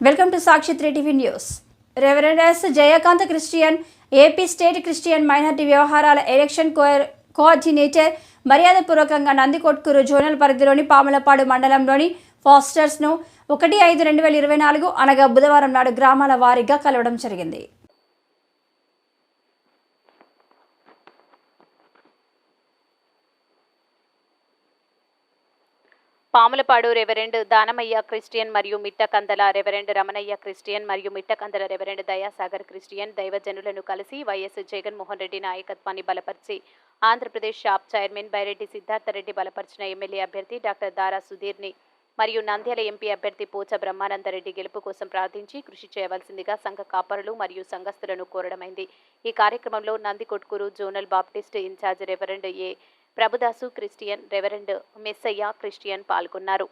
Welcome to Sakshi three TV news. Reverend S Jayakanth Christian AP state Christian minority వ్యవహారాల election coordinator మర్యాదపూర్వకంగా Nandikotkur zonal పరిధిలోని పాములపాడు మండలంలోని ఫాస్టర్స్ను ఒకటి ఐదు రెండు వేల ఇరవై నాలుగు అనగా బుధవారం నాడు గ్రామాల వారీగా కలవడం జరిగింది. పాములపాడు రెవరెండ్ దానమయ్య క్రిస్టియన్ మరియు మిట్టకందల రెవరెండ్ రమణయ్య క్రిస్టియన్ మరియు మిట్టకందల రెవరెండ్ దయాసాగర్ క్రిస్టియన్ దైవజనులను కలిసి వైఎస్ జగన్మోహన్ రెడ్డి నాయకత్వాన్ని బలపరిచి ఆంధ్రప్రదేశ్ షాప్ చైర్మన్ బైరెడ్డి సిద్ధార్థరెడ్డి బలపరిచిన ఎమ్మెల్యే అభ్యర్థి డాక్టర్ దారా సుధీర్ని మరియు నంద్యాల ఎంపీ అభ్యర్థి పోచ బ్రహ్మానందరెడ్డి గెలుపు కోసం ప్రార్థించి కృషి చేయవలసిందిగా సంఘ కాపరులు మరియు సంఘస్థులను కోరడమైంది. ఈ కార్యక్రమంలో Nandikotkur zonal baptist incharge reverend A Prabhudasu Christian reverend Messaiah Christian పాల్గొన్నారు.